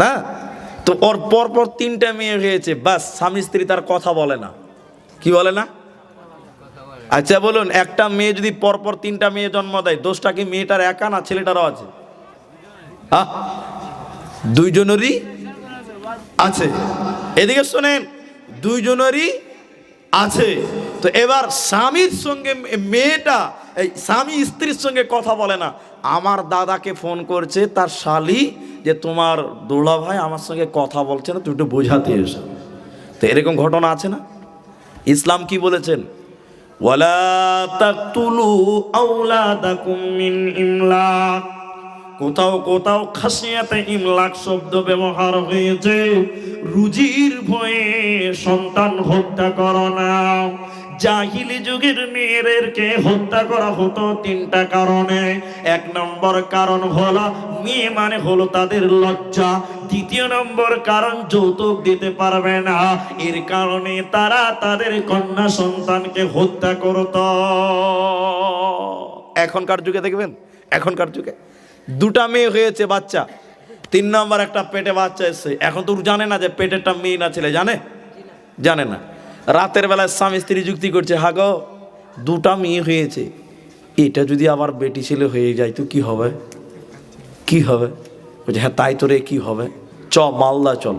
না? তো ওর পরপর তিনটা মেয়ে হয়েছে, বাস, স্বামী স্ত্রী তার কথা বলে না। কি বলে না? আচ্ছা বলুন, একটা মেয়ে যদি পরপর তিনটা মেয়ে জন্ম দেয়, দোষটা কি মেয়েটার একা না ছেলেটারও আছে? দুইজনেরই আছে। এদিকে শোনেন, দুইজনেরই আছে। তো এবার স্বামীর সঙ্গে মেয়েটা, এই স্বামী স্ত্রীর সঙ্গে কথা বলে না। আমার দাদাকে ফোন করছে, তার শালি, যে তোমার দোলা ভাই আমার সঙ্গে কথা বলছে না তুই একটু বোঝাতে এসো। তো এরকম ঘটনা আছে না? ইসলাম কি বলেছেন? ওয়ালা কোথাও কোথাও খাসিয়াতে ইমলাক শব্দ ব্যবহার হয়েছে। রুজির ভয়ে সন্তান হত্যা করো না। জাহিলি যুগের মেয়েদেরকে হত্যা করা হতো তিনটা কারণে। এক নম্বর কারণ হলো, মেয়ে মানে হলো তাদের লজ্জা। দ্বিতীয় নম্বর কারণ, যৌতুক দিতে পারবে না। এর কারণে তারা তাদের কন্যা সন্তানকে হত্যা করত। এখনকার যুগে দেখবেন? এখনকার যুগে। দুটা মেয়ে হয়েছে বাচ্চা। তিন নম্বর একটা পেটে বাচ্চা এসছে। এখন তো জানে না যে পেটেরটা মেয়ে না ছেলে, জানে? জানে না। রাতের বেলায় স্বামী স্ত্রী যুক্তি করছে, হাগো, দুটা মেয়ে হয়েছে। এটা যদি আবার বেটি ছেলে হয়ে যায় তো কি হবে? কি হবে? বলছে হ্যাঁ তাই তোরে কি হবে? চ, মালদা চল।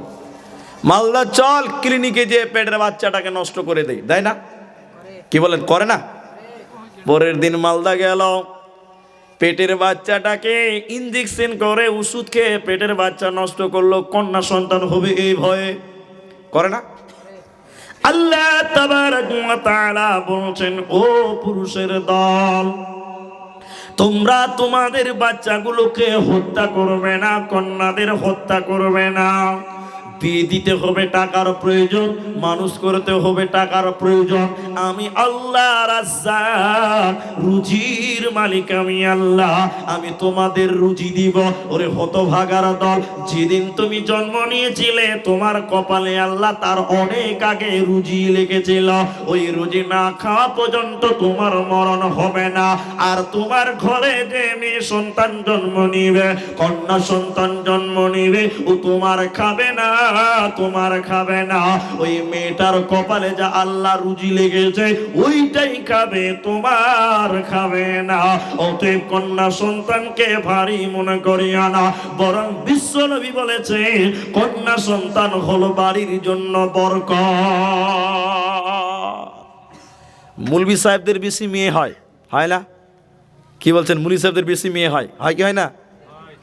মালদা চল, ক্লিনিকে যে পেটের বাচ্চাটাকে নষ্ট করে দেয় তাই না? কি বলেন, করে না? পরের দিন মালদা গেল। পেটের বাচ্চাটাকে ইঞ্জেকশন করে ওষুধ খেয়ে পেটের বাচ্চা নষ্ট করল, কন্যা সন্তান হবে এই ভয়ে। করে না? আল্লাহ তারা বলছেন, ও পুরুষের দল, তোমরা তোমাদের বাচ্চাগুলোকে হত্যা করবে না, কন্যাদের হত্যা করবে না। বিয়ে দিতে হবে টাকার প্রয়োজন, মানুষ করতে হবে টাকার প্রয়োজন। আমি আল্লাহ রুজির মালিক আমি আল্লাহ। আমি তোমাদের রুজি দিব। ওরে হতভাগার দল, যেদিন তুমি জন্ম নিয়েছিলে, তোমার কপালে আল্লাহ তার অনেক আগে রুজি লেগেছিল ওই রুজি না খাওয়া পর্যন্ত তোমার মরণ হবে না। আর তোমার ঘরে যে মেয়ে সন্তান জন্ম নিবে, কন্যা সন্তান জন্ম নিবে, ও তোমার খাবে না। তোমার খাবে না। ওই মেয়েটার কপালে যা আল্লাহ রুজি লেগেছে, ওইটাই খাবে, তোমার খাবে না। অতএব কন্যা সন্তানকে ভারী মনে করিয়া না। বরং বিশ্ব নবী বলেছে, কন্যা সন্তান হলো বাড়ির জন্য বরকত। মুলবি সাহেবদের বেশি মেয়ে হয় হয় না? কি বলছেন? মুলি সাহেবদের বেশি মেয়ে হয় হয় কি হয় না?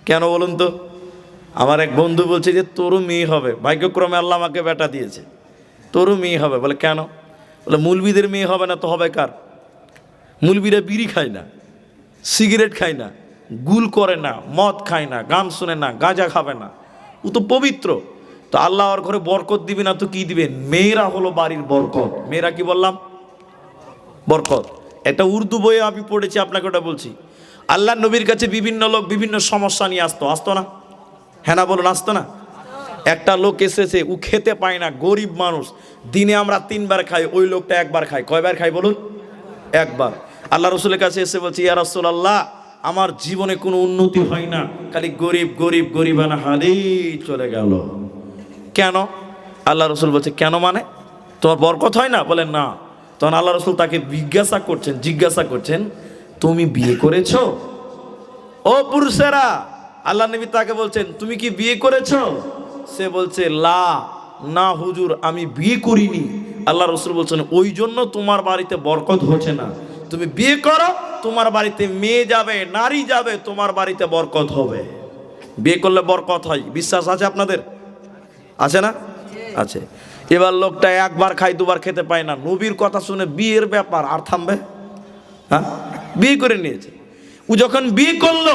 কেন বলুন তো? আমার এক বন্ধু বলছে যে, তোরও মেয়ে হবে। ভাগ্যক্রমে আল্লাহ আমাকে বেটা দিয়েছে। তোরও মেয়ে হবে। বলে, কেন? বলে, মুলবিদের মেয়ে হবে না তো হবে কার? মুলবিরা বিড়ি খায় না, সিগারেট খায় না, গুল করে না, মদ খায় না, গান শুনে না, গাঁজা খাবে না। ও তো পবিত্র। তো আল্লাহ ওর ঘরে বরকত দিবে না তো কি দিবেন মেয়েরা হলো বাড়ির বরকত। মেয়েরা কি বললাম? বরকত। একটা উর্দু বইয়ে আমি পড়েছি, আপনাকে ওটা বলছি। আল্লাহ নবীর কাছে বিভিন্ন লোক বিভিন্ন সমস্যা নিয়ে আসতো। আসতো না? হ্যাঁ না বলুন, আসতো না? একটা লোক এসেছে, ও খেতে পায় না, গরিব মানুষ। দিনে আমরা তিনবার খাই, ওই লোকটা একবার খাই কয়বার খাই বলুন? একবার। আল্লাহ রসুলের কাছে এসে বলছি, ইয়া রসুল আল্লাহ আমার জীবনে কোনো উন্নতি হয় না। খালি গরিব গরিব, গরিবানা হালেই চলে গেল। কেন? আল্লাহ রসুল বলছে, কেন মানে? তোমার বরকত হয় না? বলেন, না। তখন আল্লাহ রসুল তাকে জিজ্ঞাসা করছেন জিজ্ঞাসা করছেন, তুমি বিয়ে করেছ? ও পুরুষেরা আল্লাহ নবী তাকে বলছেন, তুমি কি বিয়ে করেছ? সে বলছে, লা, না হুজুর, আমি বিয়ে করিনি। আল্লাহ রসুল বলছেন, ওই জন্য তোমার বাড়িতে বরকত হচ্ছে না। তুমি বিয়ে করো, তোমার বাড়িতে মেয়ে যাবে, নারী যাবে, তোমার বাড়িতে বরকত হবে। বিয়ে করলে বরকত হয়, বিশ্বাস আছে আপনাদের? আছে না? আছে। এবার লোকটা একবার খাই দুবার খেতে পায় না। নবীর কথা শুনে বিয়ের ব্যাপার, আর থামবে? হ্যাঁ? বিয়ে করে নিয়েছে। ও যখন বিয়ে করল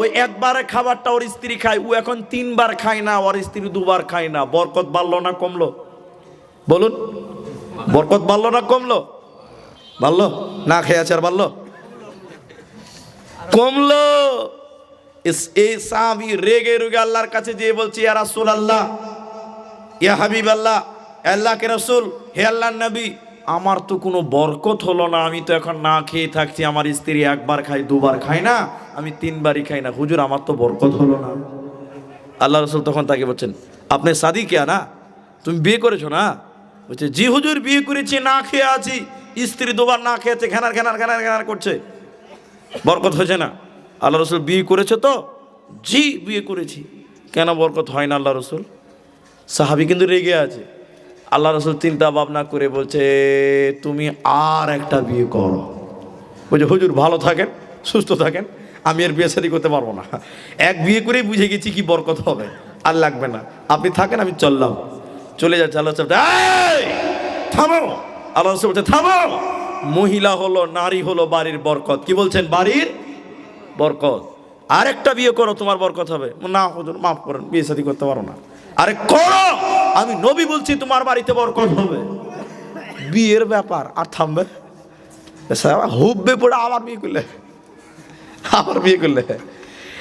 ওই একবারে খাবারটা ওর স্ত্রী খায়, ও এখন তিনবার খায় না, ওর স্ত্রী দুবার খায় না। বরকত বাড়লো না কমলো? বলুন, বরকত বাড়লো না কমলো? বাড়লো? না খেয়ে আছে আর বাড়লো? কমলো। এই রেগে রুগে আল্লাহর কাছে যেয়ে বলছি, ইয়া আল্লাহ ইয়া হাবিব আল্লাহ আল্লাহকে রসুল, হে আল্লাহ নবী আমার তো কোনো বরকত হলো না, আমি তো এখন না খেয়ে থাকছি, আমার স্ত্রী একবার খাই দুবার খাই না, আমি তিনবারই খাই না। হুজুর, আমার তো বরকত হলো না। আল্লাহ রসুল তখন তাকে বলছেন, আপনি সাদি কেয়া না? তুমি বিয়ে করেছ না? বলছে, জি হুজুর, বিয়ে করেছি, না খেয়ে আছি। স্ত্রী দুবার না খেয়েছে ঘ্যানার ঘ্যানার ঘ্যানার ঘ্যানার করছে। বরকত হয়েছে না? আল্লাহ রসুল, বিয়ে করেছ তো? জি, বিয়ে করেছি। কেন বরকত হয় না আল্লাহ রসুল? সাহাবি কিন্তু রেগে আছে। আল্লাহ রসুল চিন্তা ভাবনা করে বলছে তুমি আর একটা বিয়ে করো। বলছে হুজুর ভালো থাকেন সুস্থ থাকেন আমি আর বিয়ে শাদী করতে পারব না। এক বিয়ে করেই বুঝে গেছি কি বরকত হবে আর লাগবে না। আপনি থাকেন আমি চললাম। চলে যাচ্ছে আল্লাহ রসুল বলছে, "এই, থামো। আল্লাহ রসুল বলছে থামো। মহিলা হলো নারী হলো বাড়ির বরকত। কি বলছেন? বাড়ির বরকত। আরেকটা বিয়ে করো তোমার বরকত হবে। না হুজুর মাফ করেন বিয়ে শাদী করতে পারো না। আরে করো! আমি নবী বলছি, তোমার বাড়িতে বরকত হবে। বিয়ের ব্যাপার, আর থামবে। হুববে পড়ে আবার বিয়ে করলে। আবার বিয়ে করলে।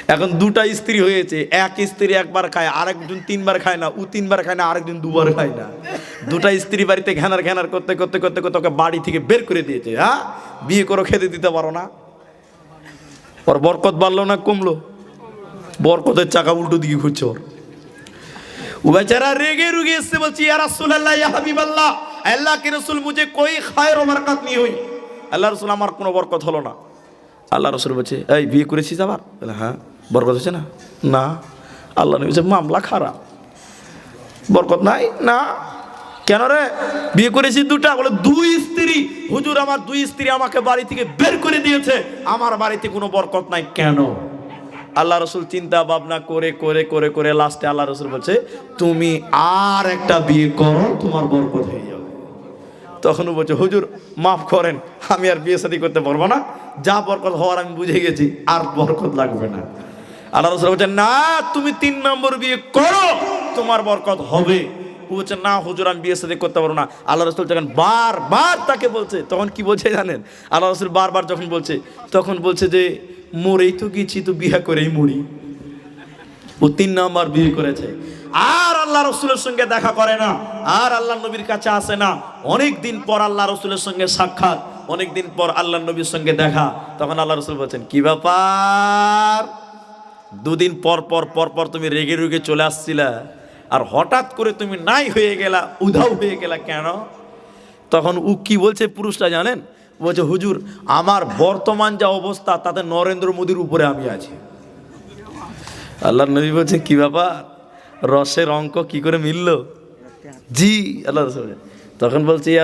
এখন দুটা স্ত্রী হয়েছে, এক স্ত্রী একবার খায়, আরেকজন তিনবার খায় না, ও তিনবার খায় না, আরেকজন দুবার খায় না। দুটা স্ত্রী বাড়িতে ঘ্যানার ঘ্যানার করতে করতে করতে করতে ওকে বাড়ি থেকে বের করে দিয়েছে হ্যাঁ? বিয়ে করো, খেতে দিতে পারো না। ওর বরকত বাড়লো না, কমলো। বরকতের চাকা উল্টো দিকে ঘুরছে ওর। ও বেচারা রেগে রুগে এসছে বলছি ইয়া রাসূলুল্লাহ ইয়া হাবিবাল্লাহ আল্লাহ কি রাসূল মুঝে কোই খায়ের ও বরকত नहीं हुई আল্লাহ রাসূল আমার কোনো বরকত হলো না আল্লাহ রাসূল বলছে এই বিয়ে করেছিস আবার বলে হ্যাঁ বরকত হচ্ছে না না আল্লাহ নবী বলছে মামলা খারাপ বরকত নাই না কেন রে বিয়ে করেছি দুটা বলে দুই স্ত্রী হুজুর আমার দুই স্ত্রী আমাকে বাড়ি থেকে বের করে দিয়েছে আমার বাড়িতে কোনো বরকত নাই কেন আল্লাহ রসুল চিন্তা ভাবনা করে করে করে করে লাস্টে আল্লাহ রসুল বলছে, তুমি আর একটা বিয়ে করো, তোমার বরকত হয়ে যাবে। তখন ও বলছে, হুজুর, মাফ করেন, আমি আর বিয়ে শাদী করতে পারব না। যা বরকত হওয়ার আমি বুঝে গেছি, আর বরকত লাগবে না। আল্লাহ রসুল বলছে, না, তুমি তিন নম্বর বিয়ে করো, তোমার বরকত হবে। বলছে, না, হুজুর, আমি বিয়ে শাদী করতে পারব না। আল্লাহ রসুল যখন বারবার তাকে বলছে, তখন কি বলছে জানেন? আল্লাহ রসুল বারবার যখন বলছে, তখন বলছে যে মরেই তো গেছি, তো বিয়ে করেই মরি। ও তিন নাম্বার বিয়ে করেছে। আর আল্লাহ রসুলের সঙ্গে দেখা করে না, আর আল্লাহ নবীর কাছে আসে না। অনেক দিন পর আল্লাহ রসুলের সঙ্গে সাক্ষাৎ, অনেক দিন পর আল্লাহ নবীর সঙ্গে দেখা। তখন আল্লাহ রসুল বলছেন, কি ব্যাপার? দুদিন পর পর পর পর তুমি রেগে রেগে চলে আসছিলা। আর হঠাৎ করে তুমি নাই হয়ে গেলা, উধাও হয়ে গেলা কেন? তখন উ কি বলছে পুরুষটা জানেন? বলছে, হুজুর, আমার বর্তমান যা অবস্থা, তাতে নরেন্দ্র মোদীর উপরে আমি আছি। আল্লাহ নবী বলছে, কি ব্যাপার? রসের অঙ্ক কি করে মিলল? জি, আল্লাহ। তখন বলছে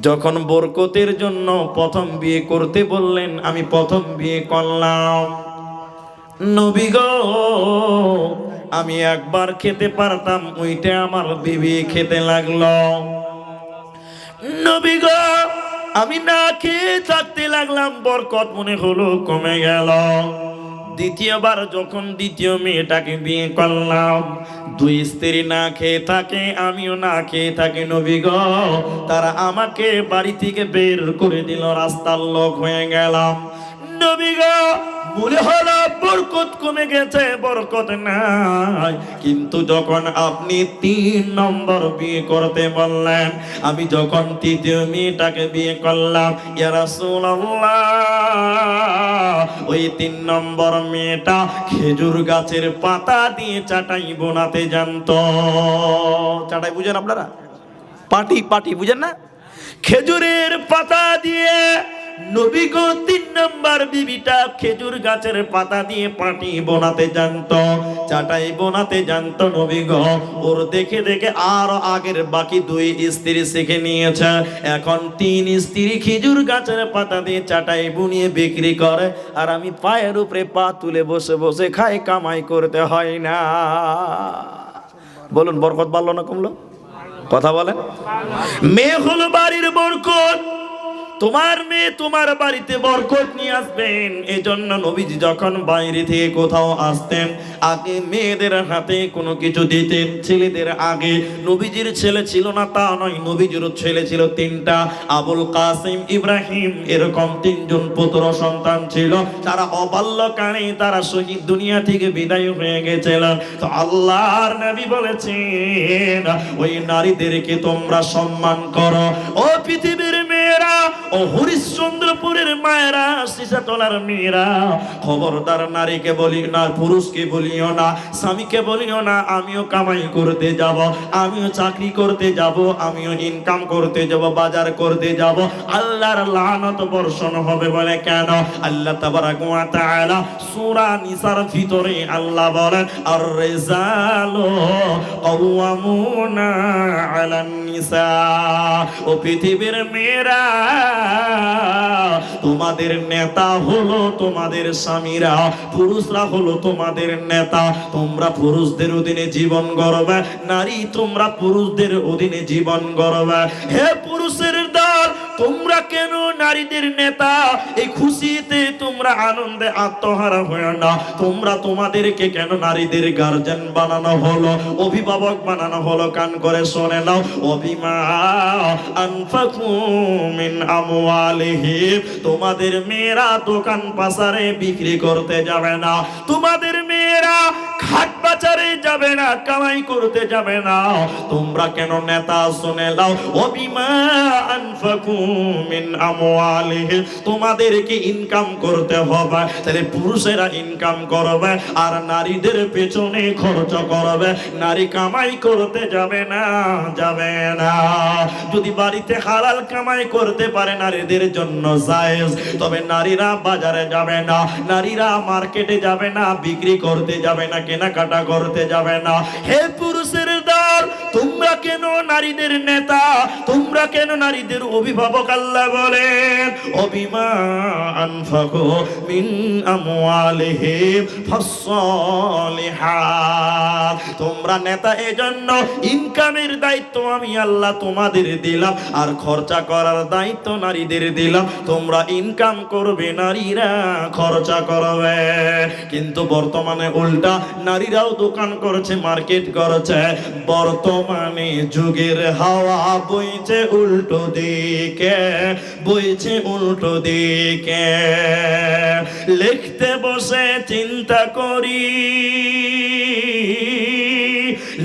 যখন বরকতের জন্য প্রথম বিয়ে করতে বললেন, আমি প্রথম বিয়ে করলাম। নবী গো, আমি একবার খেতে পারতাম, ওইটা আমার বিবি খেতে লাগল। নবী গো, আমি না খেয়ে থাকতে লাগলাম, বরকত মনে হলো কমে গেল। দ্বিতীয়বার যখন দ্বিতীয় মেয়েটাকে বিয়ে করলাম, দুই স্ত্রী না খেয়ে থাকে, আমিও না খেয়ে থাকি নবীগ তারা আমাকে বাড়ি থেকে বের করে দিল, রাস্তার লোক হয়ে গেলাম। কমে গেছে, বরকত কিন্তু যখন আপনি তিন নম্বর বিয়ে করতে বললেন, আমি যখন তৃতীয় মেয়েটাকে বিয়ে করলাম ওই তিন নম্বর মেয়েটা খেজুর গাছের পাতা দিয়ে চাটাই বোনাতে জানতো। চাটাই বুঝেন আপনারা? পাটি পাটি, বুঝেন না? খেজুরের পাতা দিয়ে নবী তিন নম্বর বিবিটা খেজুর গাছের পাতা দিয়ে পাটি বোনাতে জানতো, চাটাই বোনাতে জানতো নবী গো। ওর দেখে দেখে আর আগের বাকি দুই স্ত্রী শিখে নিয়েছে। এখন তিন স্ত্রী খেজুর গাছের পাতা দিয়ে চাটাই বুনিয়ে বিক্রি করে। আর আমি পায়ের উপরে পা তুলে বসে বসে খাই, কামাই করতে হয় না। বলুন, বরকত বাড়লো না কমলো? কথা বলেন। মেয়ে হলো বাড়ির বরকত। তোমার মেয়ে তোমার বাড়িতে বরকত নিয়ে আসবেন। এজন্য নবীজি যখন বাইরে থেকে কোথাও আসতেন, আগে মেয়েদের হাতে কোনো কিছু দিতেন, ছেলেদের আগে। নবীজির ছেলে ছিল না তা নয় নবীজির ছেলে ছিল তিনটা। আবুল কাসিম ইব্রাহিম এরকম তিনজন পুত্র সন্তান ছিল। তারা অবাল্যকালে তারা শহীদ দুনিয়া থেকে বিদায় হয়ে গেছিল। তো আল্লাহর নবী বলেছেন, ওই নারীদেরকে তোমরা সম্মান করো। ও পৃথিবীর মেয়ে মেয়েরা ও হরিশ্চন্দ্রপুরের মায়েরা, সিসাতলার মেয়েরা। খবরদার নারীকে বলি না, পুরুষকে বলিও না, স্বামীকে বলিও না, আমিও কামাই করতে যাব, আমিও চাকরি করতে যাব, আমিও ইনকাম করতে যাব, বাজার করতে যাব। আল্লাহর লানত বর্ষণ হবে বলে কেন? আল্লাহ তাবারাক ওয়া তাআলা সূরা নিসার ভিতরে আল্লাহ বলেন আর রিজালু কাওয়ামুনা আলান নিসা ও পৃথিবীর মেয়েরা তোমাদের নেতা হলো তোমাদের স্বামীরা, পুরুষরা হলো তোমাদের নেতা। তোমরা পুরুষদের অধীনে জীবন গড়বে, নারী তোমরা পুরুষদের অধীনে জীবন গড়বে। হে পুরুষের তোমরা কেন নারীদের নেতা? এই খুশিতে তোমরা আনন্দে আত্মহারা হয়ে না। তোমরা তোমাদেরকে কেন নারীদের গার্জেন বানানো হলো? অভিভাবক বানানো হলো, কান করে শোনে নাও। তোমাদের মেয়েরা দোকান পাসারে বিক্রি করতে যাবে না। তোমাদের মেয়েরা খাট বাজারে যাবে না, কামাই করতে যাবে না। তোমরা কেন নেতা শুনে নাও? অভিমা আনফাকু মিন আমওয়ালিহিম তোমাদেরকে ইনকাম করতে হবে। তাহলে পুরুষেরা ইনকাম করবে আর নারীদের পেছনে খরচ করবে। নারী কামাই করতে যাবে না যাবে না। যদি বাড়িতে হালাল কামাই করতে পারে নারীদের জন্য জায়েজ, তবে নারীরা বাজারে যাবে না, নারীরা মার্কেটে যাবে না, বিক্রি করতে যাবে না, কেনাকাটা করতে যাবে না। হে পুরুষের তোমরা কেন নারীদের নেতা? তোমরা কেন নারীদের অভিভাবক আল্লাহ বলেন অভিমা আনফাকু মিন আমওয়ালিহিম ফাসসালিহাত। তোমরা নেতা, এজন্য ইনকামের দায়িত্ব আমি আল্লাহ তোমাদের দিলাম, আর খরচা করার দায়িত্ব নারীদের দিলাম। তোমরা ইনকাম করবে, নারীরা খরচা করবে। কিন্তু বর্তমানে উল্টা, নারীরাও দোকান করছে, মার্কেট করছে। বর্তমানে যুগের হাওয়া বইছে উল্টো দিকে। বইছে উল্টো দিকে। লিখতে বসে চিন্তা করি,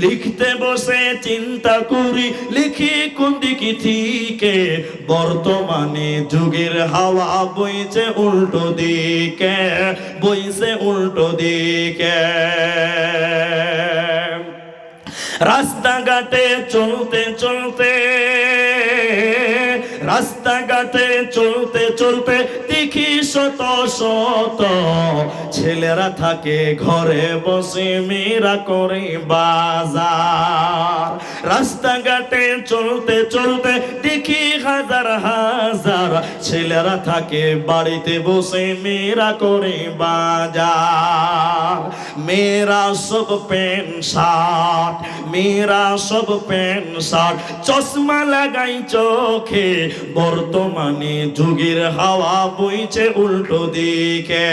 লিখতে বসে চিন্তা করি, লিখি কোন দিকে থেকে বর্তমানে যুগের হাওয়া বইছে উল্টো দিকে, বইছে উল্টো দিকে। রাস্তাঘাটে চলতে চলতে রাস্তাঘাটে চলতে চলতে শত ছেলেরা থাকে ঘরে বসে মেয়েরা করে বাজার। রাস্তাঘাটে চলতে চলতে দেখি হাজার হাজার ছেলেরা থাকে বাড়িতে বসে মেয়েরা করে বাজার। মেয়েরা সব প্যান্ট শার্ট, মেয়েরা সব প্যান্ট শার্ট, চশমা লাগাই চোখে। বর্তমানে যুগের হাওয়া বইছে উল্টো দিকে।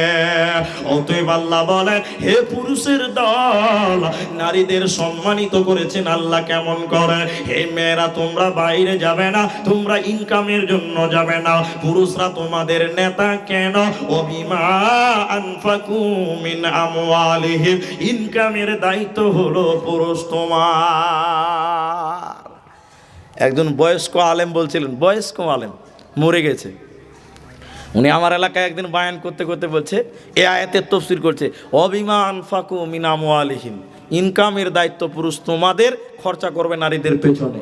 অতএব আল্লাহ বলে হে পুরুষের দল, নারীদের সম্মানিত করেছেন আল্লাহ কেমন করে? হে মেয়েরা, তোমরা বাইরে যাবে না, তোমরা ইনকামের জন্য যাবে না। পুরুষরা তোমাদের নেতা কেন? ইনকামের দায়িত্ব হলো পুরুষ তোমার। একজন বয়স্ক আলেম বলছিলেন, বয়স্ক আলেম, মরে গেছে। উনি আমার এলাকায় একদিন বায়ান করতে করতে বলছে, এ আয়াতের তফসির করছে অভিমান ফাকু মিনাম আলিহীন ইনকামের দায়িত্ব পুরুষ তোমাদের, খরচা করবে নারীদের পেছনে।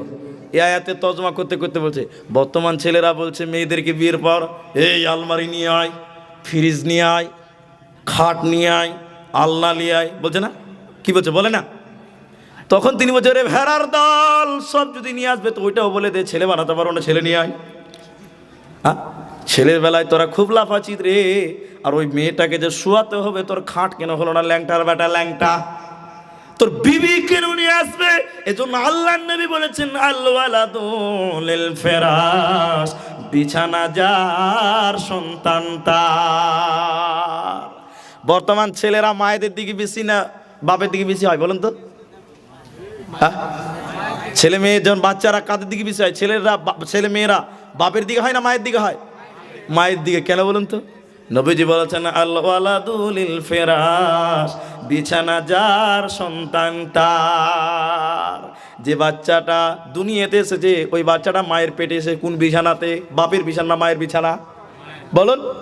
এ আয়াতে তজমা করতে করতে বলছে, বর্তমান ছেলেরা বলছে, মেয়েদেরকে বিয়ের পর, এই আলমারি নিয়ে আয়, ফ্রিজ নিয়ে আয়, খাট নিয়ে আয়, আলনা নিয়ে আয়। বলছে না? কি বলছে? বলে না? তখন তিনি বলছে রে ভেড়ার দল, সব যদি নিয়ে আসবে তো ওইটাও বলে দে, ছেলে বানাতে পারো না, ছেলে নিয়ে আয়। হ্যাঁ ছেলের বেলায় তোরা খুব লাফাচিত রে। আর ওই মেয়েটাকে যে শুয়াতে হবে, তোর খাট কেন হলো না? ল্যাংটার বেটা, ল্যাংটা। তোর বিবি কেন নিয়ে আসবে? এজন্য আল্লাহ নবী বলেছেন আল্লাহ ফেরাস বিছানা যার সন্তান তার। বর্তমান ছেলেরা মায়েদের দিকে বেশি না, বাপের দিকে বেশি হয়, বলুন তো। হ্যাঁ? ছেলে মেয়ে যখন বাচ্চারা কাদের দিকে বেশি হয়? ছেলেরা ছেলে মেয়েরা বাপের দিকে হয় না মায়ের দিকে হয়? মায়ের দিকে কেন বলুন তো? নবীজি বলেছেন আল্লাহুলিল ফেরাস বিছানা যার সন্তান তার। যে বাচ্চাটা দুনিয়াতে এসেছে, ওই বাচ্চাটা মায়ের পেটে এসে কোন বিছানাতে? বাপের বিছানা মায়ের বিছানা? বলুন।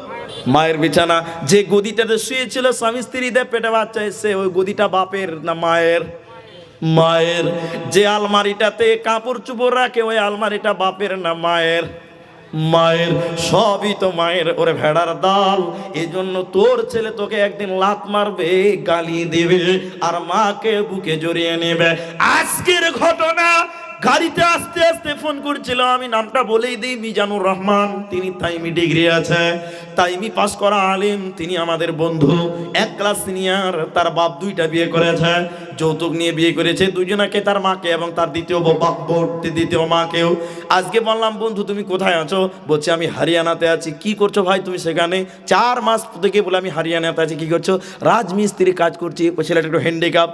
মায়ের বিছানা। যে গদিটাতে শুয়েছিল, স্বামী স্ত্রীদের পেটে বাচ্চা এসে ওই গদিটা বাপের না মায়ের? মায়ের। যে আলমারিটাতে কাপড় চুপড় রাখে, ওই আলমারিটা বাপের না মায়ের? মায়ের, সবই তো মায়ের, ওরে ভেড়ার দাল। এই জন্য তোর ছেলে তোকে একদিন লাত মারবে, গালি দেবে, আর মাকে বুকে জড়িয়ে নেবে। আজকের ঘটনা গাড়িতে আস্তে আস্তে ফোন করছিল, আমি নামটা বলেই দিই, মিজানুর রহমান, তিনি তাইমি ডিগ্রি আছে, তাইমি পাস করা আলিম, তিনি আমাদের বন্ধু, এক ক্লাস সিনিয়র, তার বাপ দুইটা বিয়ে করেছে, যৌতুক নিয়ে বিয়ে করেছে, দুজনাকে তার মাকে এবং তার দ্বিতীয় দ্বিতীয় মাকেও। আজকে বললাম, বন্ধু, তুমি কোথায় আছো? বলছে, আমি হরিয়ানাতে আছি। কি করছ ভাই তুমি সেখানে? চার মাস থেকে বলে, আমি হারিয়ানাতে আছি, কি করছ? রাজমিস্ত্রি কাজ করছি। ছেলেটা একটু হ্যান্ডিক্যাপ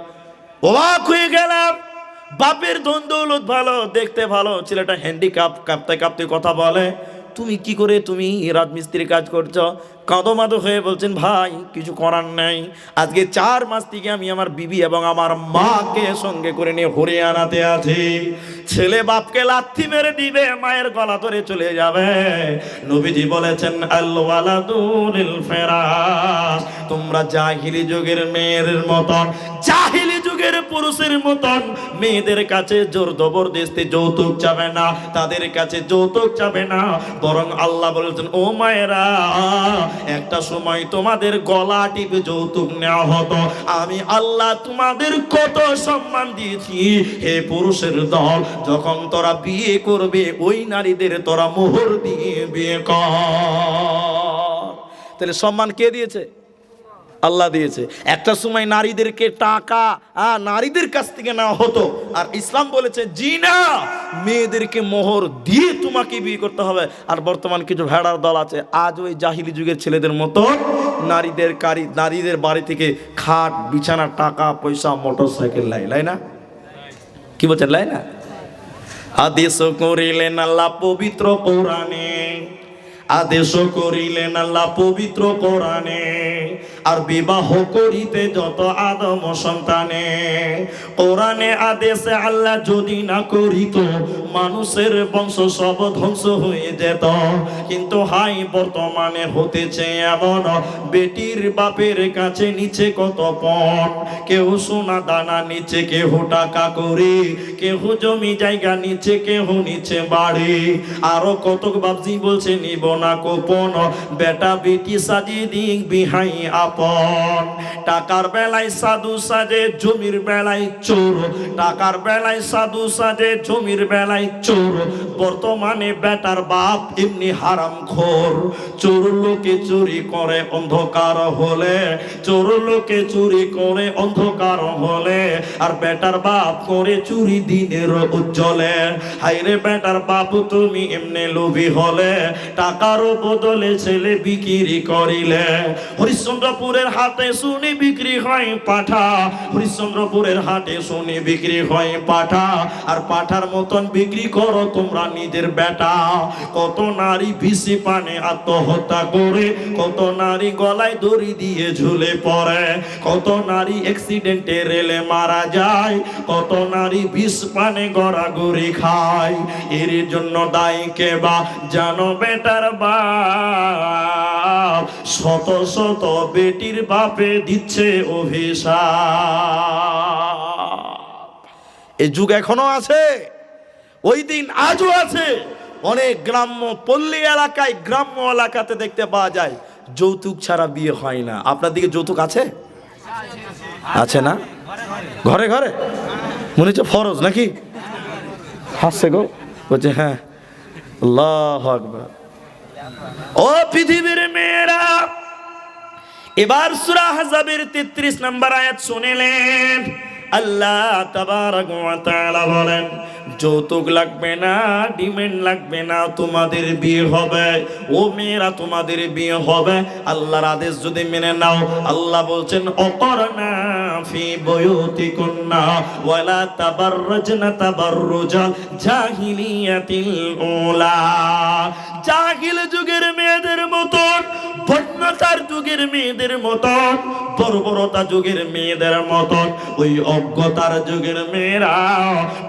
অবাক হয়ে গেলাম। বাপের ধন দৌলত ভালো, দেখতে ভালো, ছেলেটা হ্যান্ডিক্যাপ কাঁপতে কাঁপতে কথা বলে। তুমি কি করে তুমি রাজমিস্ত্রি কাজ করছ? কাঁদো মাদো হয়ে বলছেন, ভাই, কিছু করার নাই। আজকে চার মাস থেকে আমি আমার বিবি এবং আমার মাকে সঙ্গে করে নিয়ে হরিয়ানাতে আছি। ছেলে বাপকে লাথি মেরে দিবে, মায়ের গলা ধরে চলে যাবে। নবীজি বলেছেন তোমরা জাহিলি যুগের মেয়ের মতন। জাহিলি যুগের পুরুষের মতন। মেয়েদের কাছে জোর জবরদস্তি যৌতুক চাবে না, তাদের কাছে যৌতুক চাবে না। বরং আল্লাহ বলেছেন, ও মায়েরা, একটা সময় তোমাদের গলা টিপে যৌতুক নেওয়া হতো। আমি আল্লাহ তোমাদের কত সম্মান দিয়েছি। হে পুরুষের দল, যখন তোরা বিয়ে করবে, ওই নারীদের তোরা মোহর দিয়ে বিয়ে কর। তাহলে সম্মান কে দিয়েছে? আল্লাহ দিয়েছে। একটা সময় নারীদেরকে টাকা নারীদের কাছ থেকে নেওয়া হতো। আর ইসলাম বলেছে জি না মেয়েদেরকে মোহর দিয়ে তোমাকে বিয়ে করতে হবে। আর বর্তমান কিছু ভেড়ার দল আছে, আজ ওই জাহিলি যুগের ছেলেদের মতো নারীদের কারি, নারীদের বাড়ি থেকে খাট, বিছানা, টাকা, পয়সা মোটর সাইকেল লাই লাই না? কি বলছেন, লাই না? আদেশ করিলেন আল্লাহ পবিত্র কোরআনে। আদেশ করিলেন আল্লাহ পবিত্র কোরআনে। আর বিবাহ করিতে যত আদম সন্তানে, কোরআনে আদেশে আল্লাহ যদি না করিত, মানুষের বংশ সব ধ্বংস হয়ে যেত। কিন্তু হাই, বর্তমানে হতেছে এমন, বেটির বাপের কাছে নিচে কত পণ। কেউ সোনা দানা নিচে, কেহ টাকা করে, কেহ জমি জায়গা নিচে, কেহ নিচে বাড়ি। আরও কতক বাবজি বলছে, নিব না কোপন বেটা বেটি সাজিয়ে দিক বিহাই আপন। টাকার বেলায় সাধু সাজে, জমির বেলায় চোর। টাকার বেলায় সাধু সাজে, জমির বেলায় চোর। বর্তমানে বেটার বাপ এমনি হারাম খোর। চোর লোকে চুরি করে অন্ধকার হলে। চোর লোকে চুরি করে অন্ধকার হলে। আর বেটার বাপ করে চুরি দিনের উজ্জ্বলে। হাইরে বেটার বাপ, তুমি এমনি লোভী হলে। টাকারও বদলে ছেলে বিক্রি করিলে। হরিশ্চন্দ্রপুরের হাতে শুনি বিক্রি হয় পাঠা। হরিশ্চন্দ্রপুরের হাটে শুনি বিক্রি হয় পাঠা। আর পাঠার মতন বিক্রি করো তোমরা নিজের বেটা। কত নারী ভিসি পানে আত্মহত্যা করে, কত নারী গলায় দড়ি দিয়ে ঝুলে পড়ে। কত নারী অ্যাক্সিডেন্টে রেলে মারা যায়, কত নারী বিষ পানে গড়াগড়ি খায়। এর জন্য দায়ী কে বা? জানো বেটার বাপ শত শত বেটির বাপে দিচ্ছে অভিশাপ। এই যুগ এখনও আছে ওই দিন আজও আছে। অনেক গ্রাম্য পল্লী এলাকায় গ্রাম্য এলাকাতে দেখতে পাওয়া যায় যৌতুক ছাড়া বিয়ে হয় না। আপনার দিকে যৌতুক আছে? আছে না? ঘরে ঘরে? মনে হচ্ছে ফরজ নাকি? হাসছে গো। বলছে হ্যাঁ। আল্লাহ আকবার। ও পৃথিবীর মেয়েরা এবার সূরা হাজাবের 33 নম্বর আয়াত শুনিলেন। আল্লাহ তাবারক ওয়া বলেন, যৌতুক লাগবে না, ডিমেন্ড লাগবে না, তোমাদের বিয়ে হবে, ও মেয়েরা তোমাদের বিয়ে হবে। আল্লাহর আদেশ যদি মেনে নাও, আল্লাহ বলছেন জাহিল যুগের মেয়েদের মতন বন্য যুগের মেয়েদের মতন, বর্বরতা যুগের মেয়েদের মতন, ওই অজ্ঞতার যুগের মেয়েরা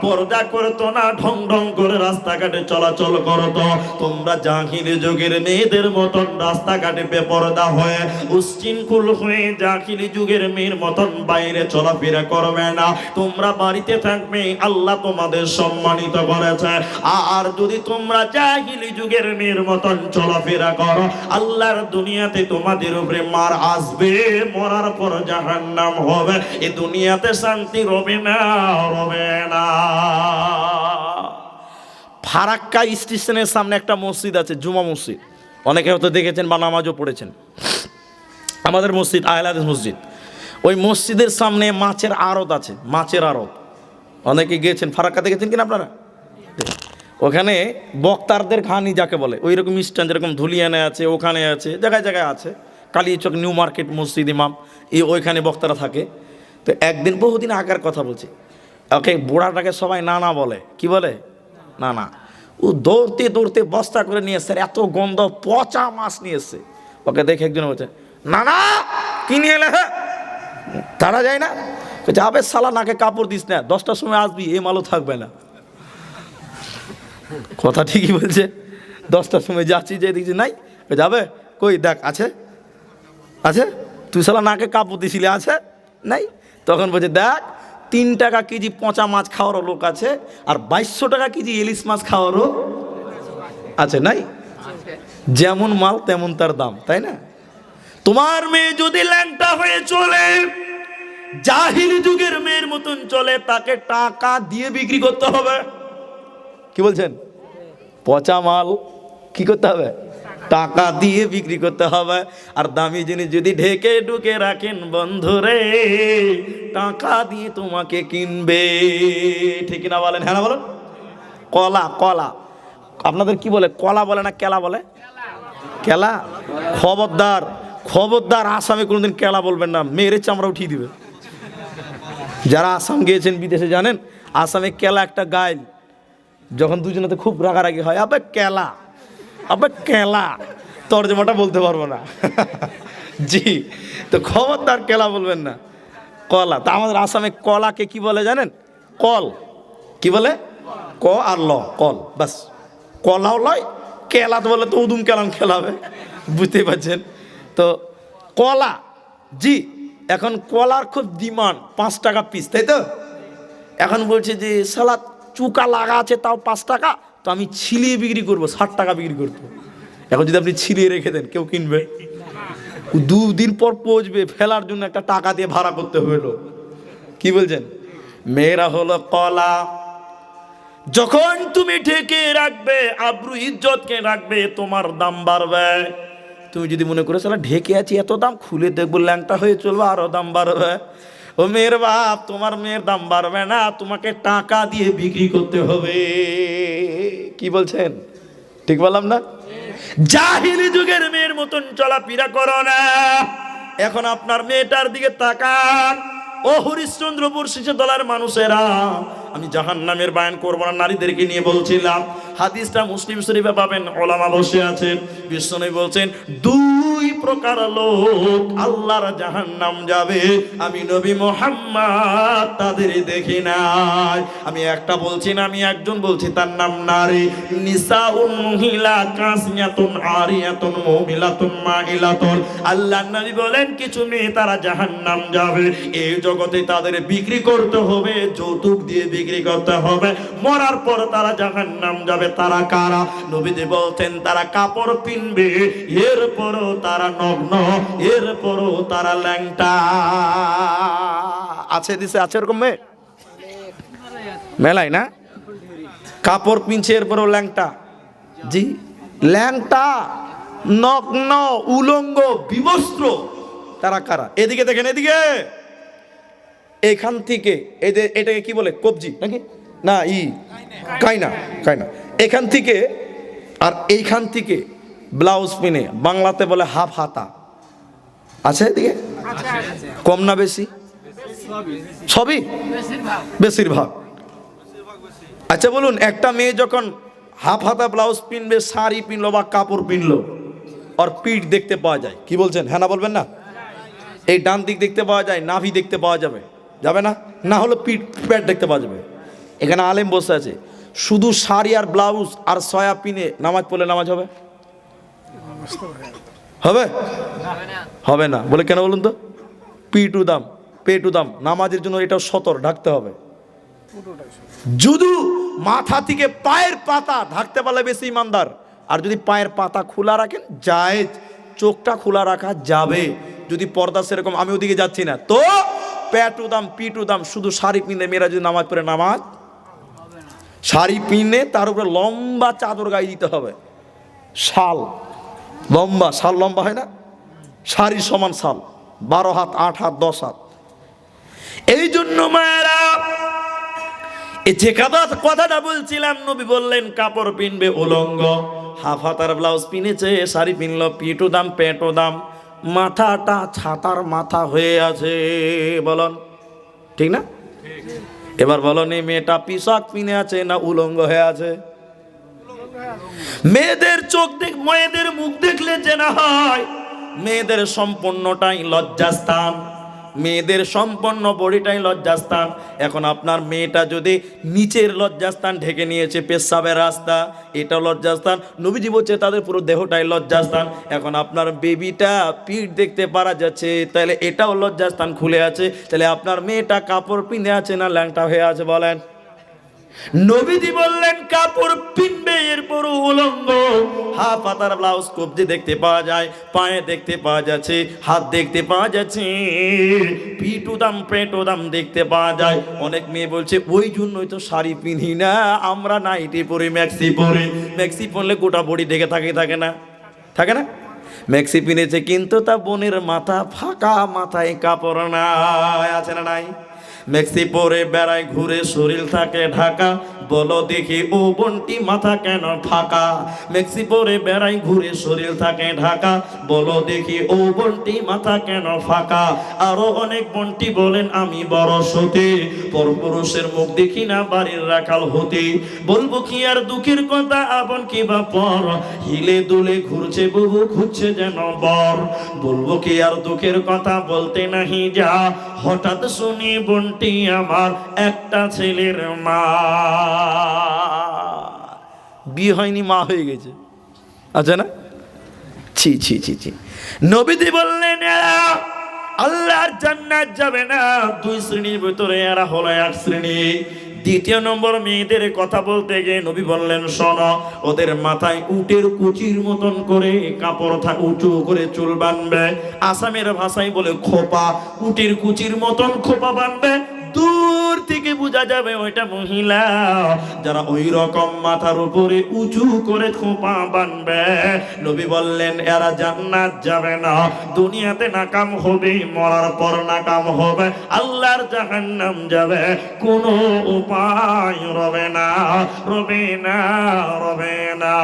পর্দা করতো না, ঢং ঢং করে রাস্তাঘাটে চলাচল করতো। তোমরা জাহিলি যুগের মেয়েদের মতন রাস্তাঘাটে বেপরদা হয়ে উশৃঙ্খল হয়ে জাহিলি যুগের মেয়ের মতন বাইরে চলাফেরা করবে না। তোমরা বাড়িতে থাকবে, আল্লাহ তোমাদের সম্মানিত করেছে। আর যদি তোমরা জাহিলি যুগের মেয়ের মতন চলাফেরা করো, আল্লাহর দুনিয়াতে তোমাদের উপরে মার আসবে, মরার পর জাহান্নাম হবে। এ দুনিয়াতে শান্তি রবে না রবে না। ফারাক্কা স্টেশনের সামনে একটা মসজিদ আছে, জুমা মসজিদ। অনেকে হয়তো দেখেছেন বা নামাজও পড়েছেন। আমাদের মসজিদ আহলাদ মসজিদ। ওই মসজিদের সামনে মাছের আড়ত আছে, মাছের আড়ত। অনেকে গিয়েছেন, ফারাক্কা দেখেছেন কিনা আপনারা? ওখানে বক্তারদের খানি যাকে বলে ওই রকম স্ট্যান্ড যেরকম ধুলিয়ানে আছে, ওখানে আছে, জায়গায় জায়গায় আছে। কালীচক, নিউ মার্কেট, মসজিদ, ইমাম, এই ওইখানে বক্তারা থাকে। তো একদিন, বহুদিন আগের কথা বলছি। ওকে, বুড়াটাকে সবাই নানা বলে। কি বলে? না না ও দৌড়তে দৌড়তে বস্তা করে নিয়ে এসছে এত গন্ধ, পচা মাছ নিয়ে এসছে। ওকে দেখে একজন বলছে না না কি নিয়ে এলে হ্যাঁ? তারা যায় না। আবে সালা, নাকে কাপড় দিস না। দশটার সময় আসবি এ মালও থাকবে না। কথা ঠিকই বলছে। দশটার সময় যাচ্ছি যে দেখছি নাই। যাবে? কই, দেখ, আছে? আছে? তুই সালা নাকে কাপড় দিছিলি, আছে? নাই? তখন বলছে, দেখ, তিন টাকা কেজি পচা মাছ খাওয়ারও লোক আছে, আর বাইশশো টাকা কেজি ইলিশ মাছ খাওয়ারও আছে, নাই? যেমন মাল, তেমন তার দাম, তাই না? তোমার মেয়ে যদি ল্যাংটা হয়ে চলে, জাহিলি যুগের মেয়ের মতন চলে, তাকে টাকা দিয়ে বিক্রি করতে হবে। কি বলছেন? পচা মাল, কি করতে হবে? টাকা দিয়ে বিক্রি করতে হবে। আর দামি জিনিস যদি ঢেকে ঢুকে রাখেন, বন্ধুরে, টাকা দিয়ে তোমাকে কিনবে। ঠিক না বলেন? হ্যাঁ বলেন? কলা কলা। আপনাদের কি বলে? কলা বলে না কেলা বলে? কেলা? খবরদার। খবরদার আসামে কোনোদিন কেলা বলবেন না। মেরে চামড়া উঠিয়ে দিবে। যারা আসাম গিয়েছেন বিদেশে, জানেন? আসামে কেলা একটা গাইল। যখন দুজনেতে খুব রাগারাগি হয়, আবে কেলা আবে কেলা, তর্জমাটা বলতে পারব না। জি, তো খবরদার কেলা বলবেন না, কলা। তা আমাদের আসামে কলাকে কি বলে জানেন? কল। কি বলে? ক আর ল, কল বাস কলাও লয়, কেলা তো বলে তো উদুম কেলাম খেলাবে বুঝতেই পারছেন? তো কলা, জি, এখন কলার খুব ডিমান্ড, পাঁচ টাকা পিস তাই তো? এখন বলছে যে সালা চুকা লাগা আছে, তাও পাঁচ টাকা, তো আমি ছিলিয়ে বিক্রি করব, ষাট টাকা বিক্রি করব। এখন যদি আপনি ছিলিয়ে রেখে দেন, কেউ কিনবে? দুদিন পর পচবে, ফেলার জন্য একটা টাকা দিয়ে ভাড়া করতে হলো কি বলছেন? মেয়েরা হলো কলা। যখন তুমি ঢেকে রাখবে, আব্রু ইজ্জতকে রাখবে, তোমার দাম বাড়বে। তুমি যদি মনে করে ঢেকে আছি, এত দাম, খুলে দেখব, ল্যাংটা হয়ে চলবে, আরও দাম বাড়বে। ও মেয়ের বাপ, তোমার মেয়ের দাম বাড়বে না, তোমাকে টাকা দিয়ে বিক্রি করতে হবে। কি বলছেন? ঠিক বললাম না? জাহিলি যুগের মেয়ের মতন চলাফেরা করো না। এখন আপনার মেয়েটার দিকে তাকান। ও হরিশ্চন্দ্রপুর শিশু দলের মানুষেরা, আমি জাহান নামের বায়ান করব না, নারীদেরকে নিয়ে বলছিলাম। হাদিসটা মুসলিম শরীফে পাবেন, ওলামা বসে আছেন বিশ্বনবী বলছেন, দুই প্রকার লোক আল্লাহর জাহান নাম যাবে। আমি নবী মোহাম্মদ তাদের দেখি নাই। আমি একটা বলছি না, আমি একজন বলছি, তার নাম নারী। নিসাউন মহিলা, কাসিয়াতুন আরিয়াতুন মুমিলাতুন মাইলাতুন। আল্লাহ নবী বলেন, কিছু মেয়ে তারা জাহান্নাম যাবে। এই জগতে তাদের বিক্রি করতে হবে, যৌতুক দিয়ে বিক্রি করতে হবে। মরার পর তারা জাহান্নাম যাবে, তারা কারা? নবীজি বলতেন তারা কাপড় পিনবে, এরপরও তারা নগ্ন, এরপরও তারা ল্যাংটা। আছে দিছে, আছে এরকম মেয়ে? মেলাই না? কাপড় পিনছে, এরপরও ল্যাংটা। জি, ল্যাংটা, নগ্ন, উলঙ্গ, বিবস্ত্র। তারা কারা? এদিকে দেখেন, এদিকে। এখান থেকে এই এটাকে কি বলে? কবজি, নাকি? না, ই, কাইনা কাইনা। এখান থেকে, আর এইখান থেকে ব্লাউজ পিনে, বাংলাতে বলে হাফ হাতা। আছে এদিকে? কম না বেশি? সবই? বেশিরভাগ। আচ্ছা বলুন, একটা মেয়ে যখন হাফ হাতা ব্লাউজ পিনবে, শাড়ি পিনলো বা কাপড় পিনলো আর পিঠ দেখতে পাওয়া যায়। কি বলছেন? হ্যাঁ না বলবেন না? এই ডান দিক দেখতে পাওয়া যায়, নাভি দেখতে পাওয়া যাবে। যাবে না? না হলে পিঠ প্যাট দেখতে পাওয়া যাবে। এখানে আলেম বসে আছে। শুধু শাড়ি আর ব্লাউজ আর সয়া পিনে নামাজ পড়লে নামাজ হবে? হবে? হবে না। বলে কেন বলুন তো? পিটু দাম পেটু দাম। নামাজের জন্য এটা সতর, ঢাকতে হবে। যদি মাথা থেকে পায়ের পাতা ঢাকতে পারলে বেশি ইমানদার। আর যদি পায়ের পাতা খোলা রাখেন, জায়েজ। চোখটা খোলা রাখা যাবে। যদি পর্দা সেরকম, আমি ওদিকে যাচ্ছি না। তো প্যাটু দাম পিটু দাম, শুধু শাড়ি পিনে মেয়েরা যদি নামাজ পড়ে, নামাজ শাড়ি পিনে তার উপরে লম্বা চাদর গায়ে দিতে হবে। শাল। লম্বা শাল লম্বা হয় না? শাড়ি সমান শাল বারো হাত আট হাত দশ হাত। এই জন্য মায়েরা এই যে কথা কথাটা বলছিলাম নবী বললেন কাপড় পিনবে উলঙ্গ। হাফ হাতার ব্লাউজ পিনেছে শাড়ি পিনলো পিটু দাম পেটো দাম। মাথাটা ছাতার মাথা হয়ে আছে বলন। ঠিক না? এবার বলো নি মেয়েটা পিসাক পিনে আছে না উলঙ্গ হয়ে আছে? মেয়েদের চোখ দেখ মেয়েদের মুখ দেখলে যে না হয়, মেয়েদের সম্পূর্ণটাই লজ্জাস্থান। মেয়েদের সম্পন্ন বডিটাই লজ্জাস্থান। এখন আপনার মেয়েটা যদি নিচের লজ্জাস্থান ঢেকে নিয়েছে পেশাবের রাস্তা, এটা লজ্জাস্থান। নবীজি বলছে, তাদের পুরো দেহটাই লজ্জাস্থান। এখন আপনার বেবিটা পিঠ দেখতে পারা যাচ্ছে, তাহলে এটাও লজ্জাস্থান খুলে আছে। তাহলে আপনার মেয়েটা কাপড় পিঁধে আছে না ল্যাংটা হয়ে আছে বলেন? নবীজি বললেন, কাপড় পিনবে, এরপর উলঙ্গ। হাফ পাতার ব্লাউজ কবজি দেখতে পাওয়া যায়, পায়ে দেখতে পাওয়া যাচ্ছে, হাত দেখতে পাওয়া যাচ্ছে পিটু দাম, পেটো দাম দেখতে পাওয়া যায়। অনেক মেয়ে বলছে, ওই জন্যই তো শাড়ি পিনি না, আমরা নাইটি পরি, ম্যাক্সি পরি। ম্যাক্সি পরলে গোটা বডি ঢেকে থাকে থাকে না? থাকে না? ম্যাক্সি পিনেছে, কিন্তু তা বোনের মাথা ফাঁকা, মাথায় কাপড় না আছে না নাই? মেক্সি পরে বেড়ায় ঘুরে শরীর থাকে ঢাকা। বলো দেখি ও বন্টি মাথা কেন ফাঁকা? মেক্সি পরে বেড়াই ঘুরে শরীর থাকে ঢাকা। বলো দেখি ও বন্টি মাথা কেন ফাঁকা? আরও অনেক বন্টি বলেন, আমি বড় সতী। পরপুরুষের মুখ দেখি না, বাড়ির রাখাল হতে। বলব কি আর দুঃখের কথা, আপন কি বা পর? হিলে দুলে ঘুরছে বহু, খুঁজছে যেন বর। বলব কি আর দুঃখের কথা বলতে নাহি যা। হঠাৎ শুনি বন্টি আমার একটা ছেলের মা। বিয়ে হয়নি, মা হয়ে গেছে। আচ্ছা না? ছি ছি ছি ছি। নবীদি বললেন আল্লাহর জান্নাত যাবে না। দুই শ্রেণির ভিতরে এরা হলো এক শ্রেণি। দ্বিতীয় নম্বর মেয়েদের কথা বলতে গিয়ে নবী বললেন, শোন, ওদের মাথায় উটের কুচির মতন করে কাপড় থা, উঁচু করে চুল বানবে। আসামের ভাষায় বলে খোপা, উটের কুচির মতন খোপা বানবে। দূর থেকে বোঝা যাবে ওইটা মহিলা। যারা ওই রকম মাথার উপরে উঁচু করে খোপা বানবে, নবী বললেন, এরা জান্নাত যাবে না। দুনিয়াতে নাকাম হবে, মরার পর নাকাম হবে, আল্লাহর জাহান্নাম যাবে। কোনো উপায় রবে না রবে না রবে না।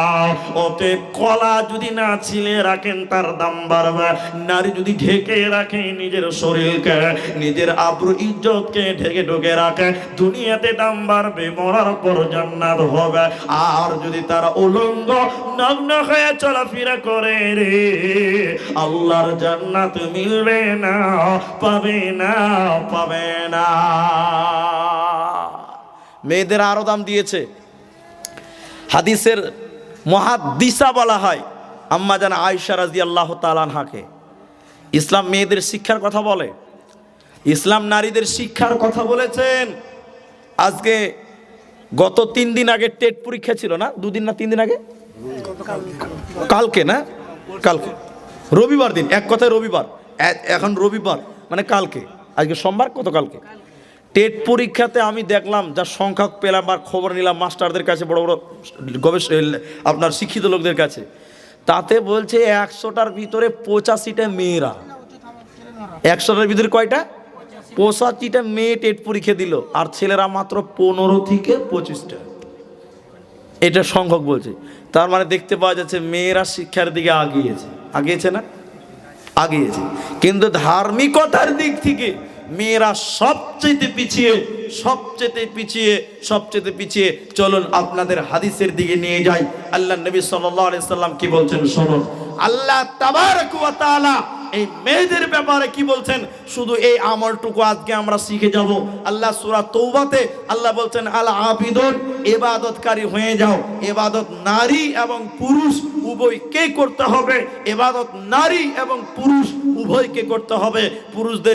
ওতে কলা যদি না ছিলে রাখেন, তার দাম বাড়বে। নারী যদি ঢেকে রাখে নিজের শরীরকে, নিজের আব্রু, ইজ্জতকে ঢেকে ঢুকে রাখে দুনিয়াতে দাম বাড়বে, মরার পর জান্নাত হবে। আর যদি তারা উলঙ্গ নগ্ন হয়ে চলাফেরা করে রে, আল্লাহর জান্নাত মিলবে না, পাবে না পাবে না। মেয়েদের আরও দাম দিয়েছে। হাদিসের মহাদিসা বলা হয়, আম্মা জান আয়সা রাজি আল্লাহ তালানহাকে ইসলাম মেয়েদের শিক্ষার কথা বলে। ইসলাম নারীদের শিক্ষার কথা বলেছেন। আজকে গত তিন দিন আগে টেট পরীক্ষা ছিল না? দুদিন না তিন দিন আগে? কালকে না? কালকে। রবিবার দিন, এক কথায় রবিবার। এখন রবিবার মানে কালকে। আজকে সোমবার, কত কালকে? টেট পরীক্ষাতে আমি দেখলাম যা সংখ্যক পেলাম আর খবর নিলাম মাস্টারদের কাছে, বড় বড় গবেষ আপনার শিক্ষিত লোকদের কাছে। তাতে বলছে একশোটার ভিতরে পঁচাশিটা মেয়েরা। একশোটার ভিতরে কয়টা? পঁচাশিটা মেয়ে টেট পরীক্ষা দিল, আর ছেলেরা মাত্র পনেরো থেকে পঁচিশটা। এটা সংখ্যক বলছে। তার মানে দেখতে পাওয়া যাচ্ছে মেয়েরা শিক্ষার দিকে আগিয়েছে। আগিয়েছে না? আগিয়েছে। কিন্তু ধার্মিকতার দিক থেকে মেয়েরা সবচেয়ে পিছিয়ে সবচেয়ে পিছিয়ে সবচেয়ে পিছিয়ে চলুন আপনাদের হাদিসের দিকে নিয়ে যাই। আল্লাহ নবী সাল্লাম কি বলছেন শুনুন। আল্লাহ এই মেয়েদের ব্যাপারে কি বলছেন? শুধু এই আমলটুকু আজকে আমরা শিখে যাব। আল্লাহ সূরা তৌবাতে আল্লাহ বলছেন, আল আবিদুন, ইবাদতকারী হয়ে যাও। ইবাদত নারী এবং পুরুষ উভয়কে করতে হবে। ইবাদত নারী এবং পুরুষ উভয়কে করতে হবে। পুরুষদের